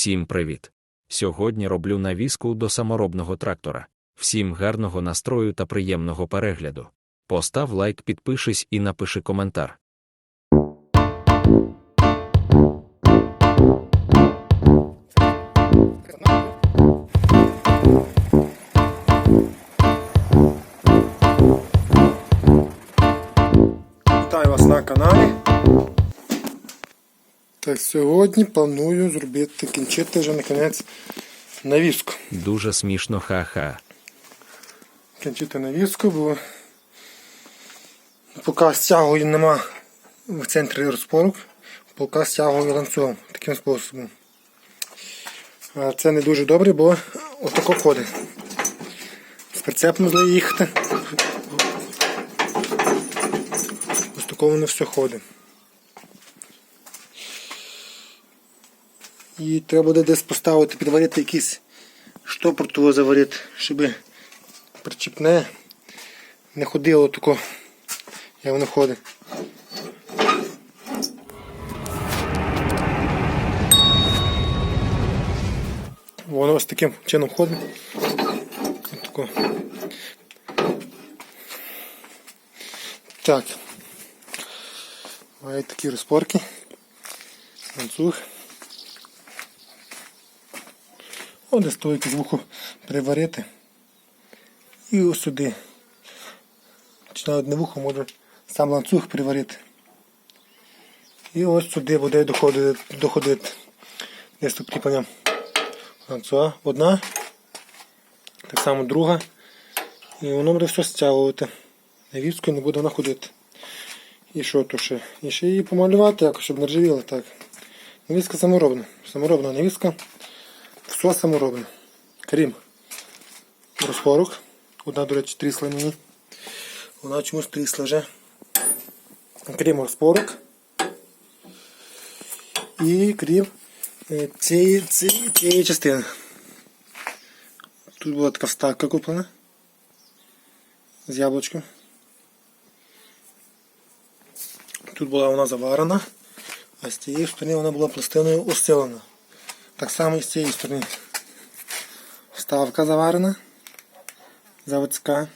Всім привіт! Сьогодні роблю навіску до саморобного трактора. Всім гарного настрою та приємного перегляду. Постав лайк, підпишись і напиши коментар. Так, сьогодні планую зробити, кінчити вже на кінець навіску. Дуже смішно, ха-ха. Кінчити навіску, бо поки стягую нема в центрі розпорок, поки стягую ланцюгом таким способом. А це не дуже добре, бо отако ходить. З прицепом зле їхати. Ось такого не все ходить. І треба буде десь поставити, підварити якийсь штопор того заварити, щоб причіпне не ходило тако, як воно ходить. Воно ось таким чином ходить. Отако. Так. Мають такі розпорки. Ланцюг. О, десь то якесь вухо приварити. І ось сюди. Чи на одне вухо може сам ланцюг приварити. І ось сюди буде доходити, доходити. Десь кріплення ланцюга. Одна. Так само друга. І воно буде все стягувати. Навіскою не буде вона ходити. І що то ще? І ще її помалювати якось, щоб не ржавіло так. Навіска саморобна. Саморобна навіска. Все саморобне. Крім розпорок. Одна, до речі, трісла мені. Вона чомусь трісла вже. Крім розпорок. І крім е, цієї, цієї, цієї частини. Тут була така вставка куплена. З яблучком. Тут була вона заварена, а з цієї сторони вона була пластиною усилена. Так само і з цієї сторони. Вставка заварена, заводська.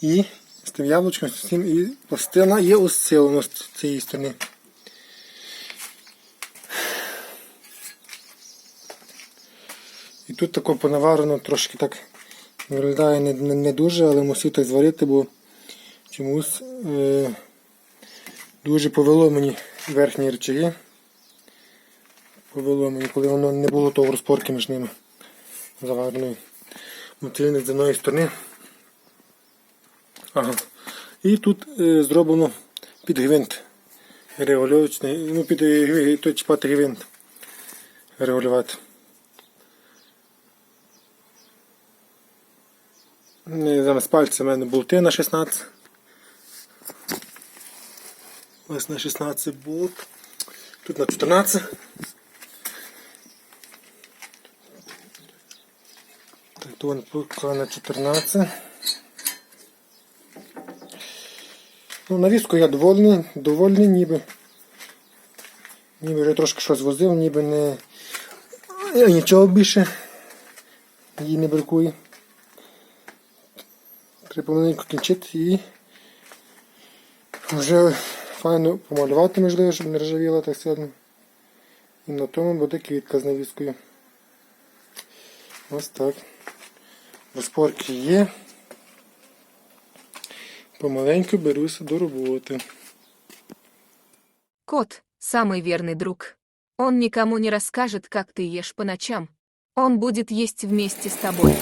І з тим яблучком, з цим і пластина є усилена з цієї сторони. І тут тако понаварено трошки так виглядає не, не, дуже, але мусив так зварити, бо чомусь е, дуже повело мені верхні речаги. Повело мені, коли воно не було того розпорки між ними завареної. Мотильник з одної сторони. Ага. І тут е, зроблено під гвинт регульовочний, ну під е, той чіпати гвинт регулювати. Не замість пальця в мене болти на 16. Ось на 16 болт. Тут на 14. Так, то на 14. Ну, навіску я довольний, довольний ніби. Ніби вже трошки щось возив, ніби не я нічого більше їй не бракує. Треба кінчити і вже файно помалювати, можливо, щоб не ржавіла так сильно. І на тому буде квітка з навіскою. Ось так. Розпорки є. Помаленьку беруся до роботи. Кот – самый верный друг. Он никому не расскажет, как ты ешь по ночам. Он будет есть вместе с тобой.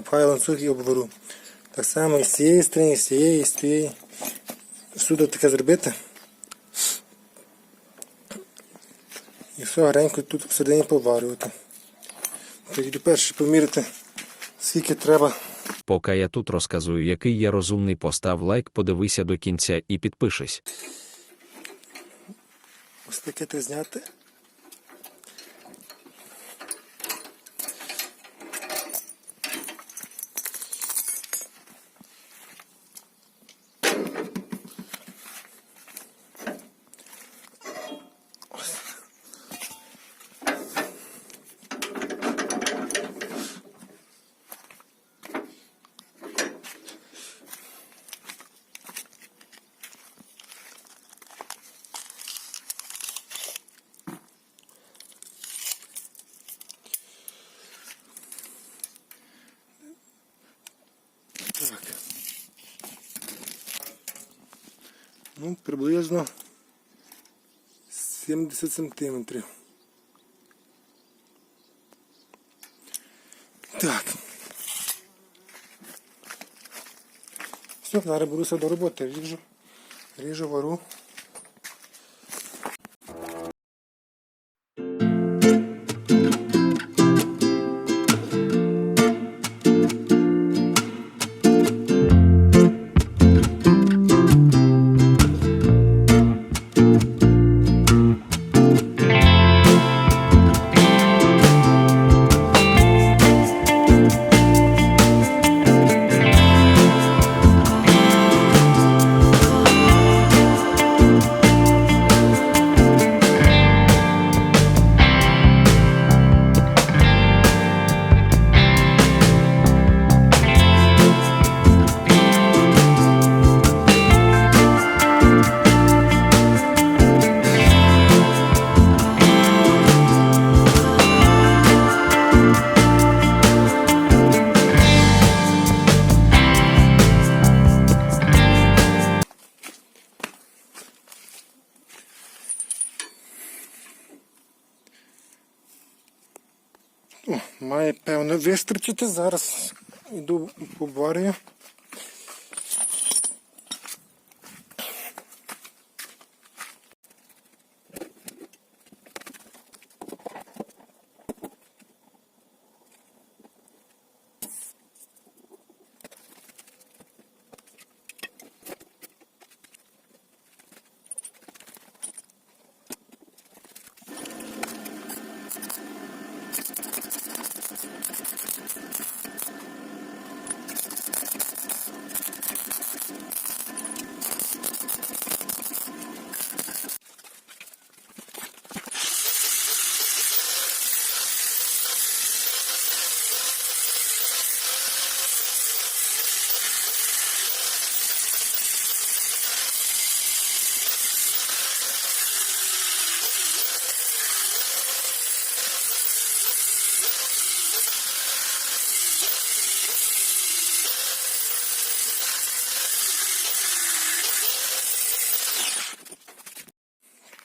Напхаю ланцюг і обвору. Так само і з цієї сторони, і з цієї, і з цієї. Всюди таке зробити. І все гарненько тут всередині поварювати. Тоді перше поміряти, скільки треба. Поки я тут розказую, який я розумний, постав лайк, подивися до кінця і підпишись. Ось Таке треба зняти. Ну, приблизно 70 сантиметрів. Так. Все, зараз беруся до роботи. Ріжу, ріжу, вару. О, має певно вистачити. Зараз йду побарю.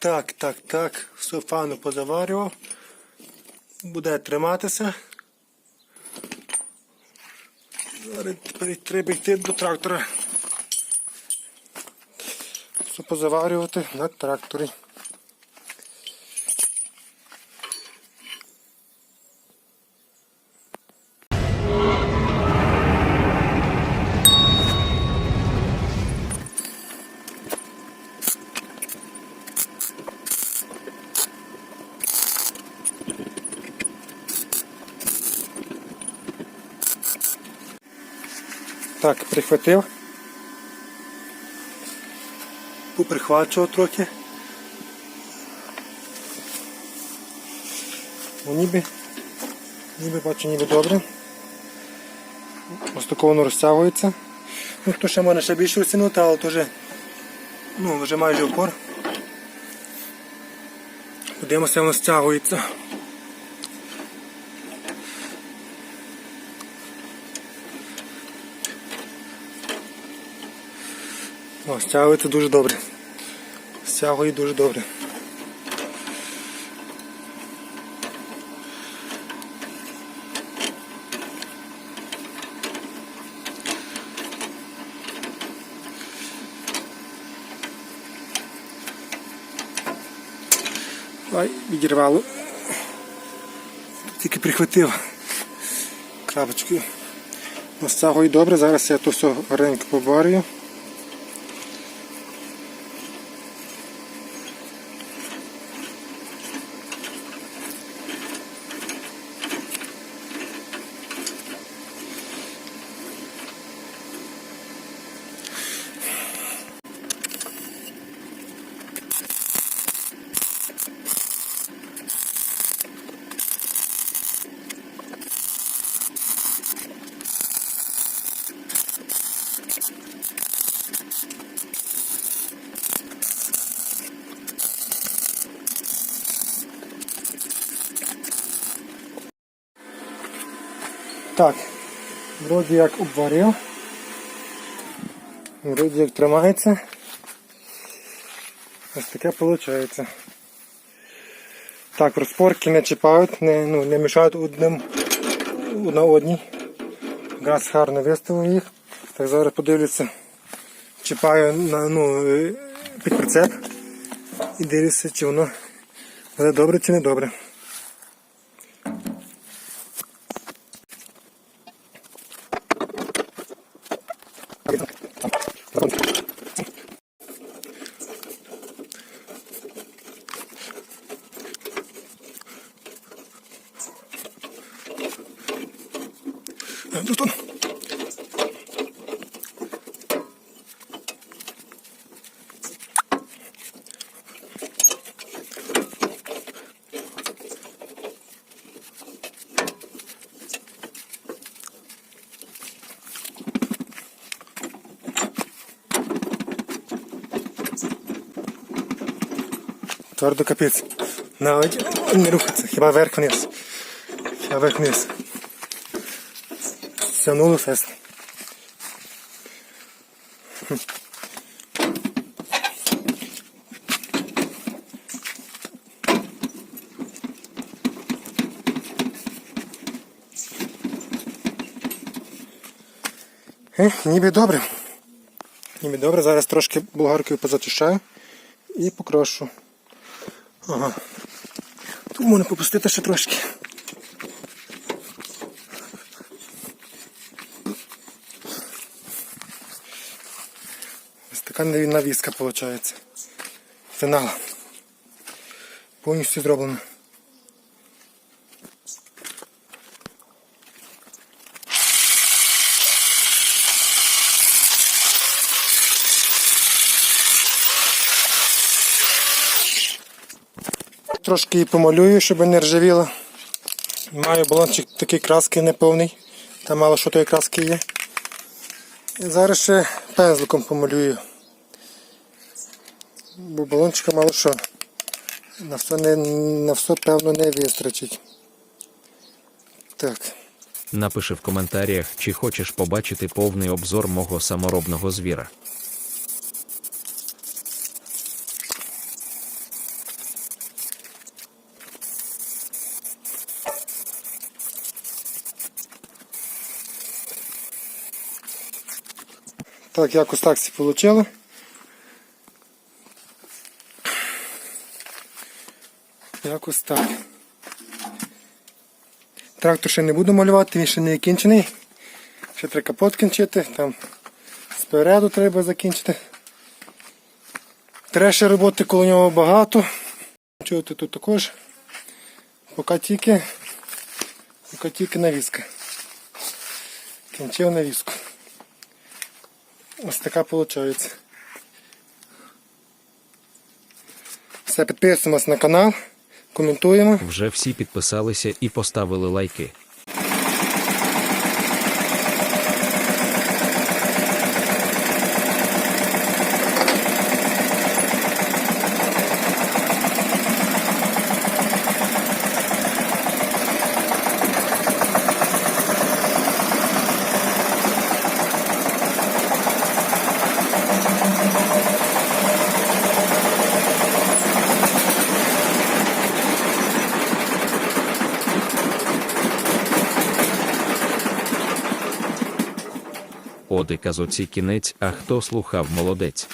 Так, так, так. Все фану позаварював. Буде триматися. Зараз треба йти до трактора. Все позаварювати на тракторі. Так, прихватив. Поприхвачував трохи. Ну, ніби, ніби бачу, ніби добре. Ось тако воно розтягується. Ну, хто ще може ще більше розтягнути, але то вже, ну, вже майже опор. Подивимося, воно стягується. О, стягується дуже добре. Стягує дуже добре. Ай, відірвало. Тільки прихватив крапочкою. Ну, стягує добре, зараз я то все гарненько побарю. Так, вроді як обварив. Вроді як тримається. Ось таке виходить. Так, розпорки не чіпають, не, ну, не мішають одним на одній. Якраз гарно виставив їх. Так зараз подивлюся. Чіпаю на, ну, е, під прицеп і дивлюся, чи воно буде добре чи не добре. Е, Твердо капець. Навіть не рухаться, хіба вверх вниз. Хіба вверх вниз. Стягнуло фест. Е, ніби добре. Ніби добре, зараз трошки болгаркою позачищаю і покрошу. Ага. Тут можна попустити ще трошки. Ось така навіска виходить. Фінал. Повністю зроблено. Трошки її помалюю, щоб не ржавіла. Маю балончик такий краски неповний. Там мало що тої краски є. І зараз ще пензликом помалюю. Бо балончика мало що. На все, не, на все певно не вистачить. Так. Напиши в коментарях, чи хочеш побачити повний обзор мого саморобного звіра. Так, якось так всі вийшло. Якось так. Трактор ще не буду малювати, він ще не кінчений. Ще треба капот кінчити, там спереду треба закінчити. Треба ще роботи коло нього багато. Чуєте тут також. Поки тільки, поки тільки навіска. Кінчив навіску. Ось така виходить. Все, підписуємось на канал, коментуємо. Вже всі підписалися і поставили лайки. Казоці кінець, а хто слухав молодець.